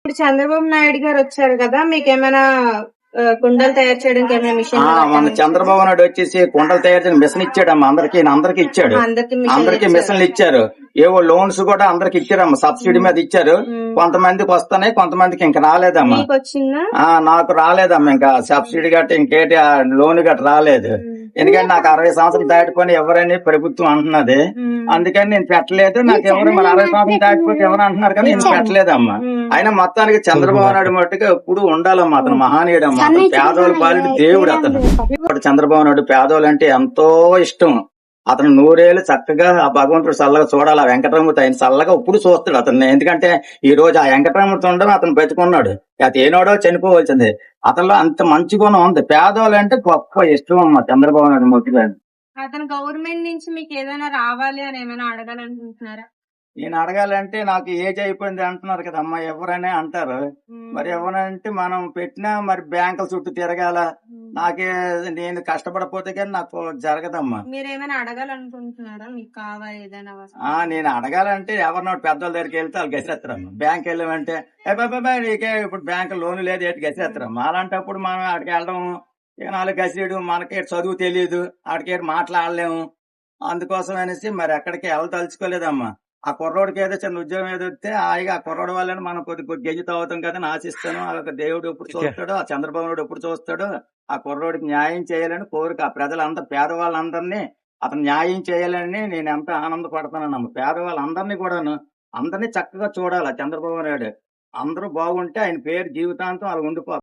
ఇప్పుడు చంద్రబాబు నాయుడు గారు వచ్చారు కదా మీకు ఏమైనా కుండలు తయారు చేయడానికి ఏమైనా మిషన్ మన చంద్రబాబు నాయుడు వచ్చేసి కుండలు తయారు చేసిన మిషన్ ఇచ్చాడమ్మా అందరికి అందరికి ఇచ్చాడు. అందరికి మిషన్లు ఇచ్చారు. ఏవో లోన్స్ కూడా అందరికి ఇచ్చారమ్మా సబ్సిడీ మీద ఇచ్చారు. కొంతమందికి వస్తున్నాయి కొంతమందికి ఇంకా రాలేదమ్మా. నాకు రాలేదమ్మా ఇంకా సబ్సిడీ గట్ట ఇంకేటి లోన్ గట్ట రాలేదు. ఎందుకంటే నాకు అరవై సంవత్సరాలు దాటిపోయి ఎవరని ప్రభుత్వం అంటున్నది. అందుకని నేను పెట్టలేదు. నాకు ఎవరు మరి అరవై సంవత్సరాలు దాటిపోతే ఎవరు అంటున్నారు కానీ నేను పెట్టలేదమ్మా. అయినా మొత్తానికి చంద్రబాబు నాయుడు మట్టుగా ఎప్పుడు ఉండాలమ్మా అతను మహానీయుడమ్మా. అతను పేదోళ్ళ పాలిటి దేవుడు అతను. ఇప్పుడు చంద్రబాబు నాయుడు పేదోళ్ళు అంటే ఎంతో ఇష్టం. అతను నూరేళ్ళు చక్కగా ఆ భగవంతుడు చల్లగా చూడాలి. ఆ వెంకటరమూర్తి ఆయన చల్లగా ఇప్పుడు చూస్తాడు అతన్ని. ఎందుకంటే ఈ రోజు ఆ వెంకటరమూర్తి ఉండడం అతను బతుకున్నాడు. అది ఏనాడో చనిపోవలసింది. అతనిలో అంత మంచి గుణం ఉంది. పేదోళ్ళు అంటే గొప్ప ఇష్టం అమ్మా చంద్రబాబు నాయుడు మూర్తి గారు అతను గవర్నమెంట్ నుంచి మీకు ఏదైనా రావాలి అని ఏమైనా అడగాలనుకుంటున్నారా? నేను అడగాలంటే నాకు ఏజ్ అయిపోయింది అంటున్నారు కదా అమ్మా ఎవరనే అంటారు. మరి ఎవరంటే మనం పెట్టినా మరి బ్యాంకుల చుట్టూ తిరగాల. నాకే నేను కష్టపడపోతే కానీ నాకు జరగదమ్మా. మీరు ఏమైనా అడగాలనుకుంటున్నారా? మీకు కావాలి ఏదైనా? ఆ నేను అడగాలంటే ఎవరినో పెద్దోళ్ళ దగ్గరికి వెళ్తే వాళ్ళు గసిరేస్తారమ్మా బ్యాంక్ వెళ్ళామంటే నీకే ఇప్పుడు బ్యాంక్ లోన్ లేదు ఏంటి గసిరేస్తారమ్మా అలాంటప్పుడు మనం అక్కడికి వెళ్ళడం ఇక నాలుగు గసిరేడు మనకి చదువు తెలియదు అక్కడికి మాట్లాడలేము. అందుకోసం అనేసి మరి ఎక్కడికి వెళ్ళదలుచుకోలేదమ్మా ఆ కుర్రోడికి ఏదో చిన్న ఉద్యోగం ఏదో వస్తే హాయిగా ఆ కుర్రోడు వల్లని మనం కొద్ది కొద్ది గెజ్జుతో అవుతాం కదా అని ఆశిస్తాను ఆ యొక్క దేవుడు ఎప్పుడు చూస్తాడో ఆ చంద్రబాబు నాయుడు ఎప్పుడు చూస్తాడో ఆ కుర్రోడికి న్యాయం చేయాలని కోరిక. ఆ ప్రజలందరూ పేదవాళ్ళందరినీ అతను న్యాయం చేయాలని నేను ఎంత ఆనందపడుతున్నాను పేదవాళ్ళందరినీ కూడాను అందరినీ చక్కగా చూడాలి చంద్రబాబు నాయుడు. అందరూ బాగుంటే ఆయన పేరు జీవితాంతం అలా ఉండిపో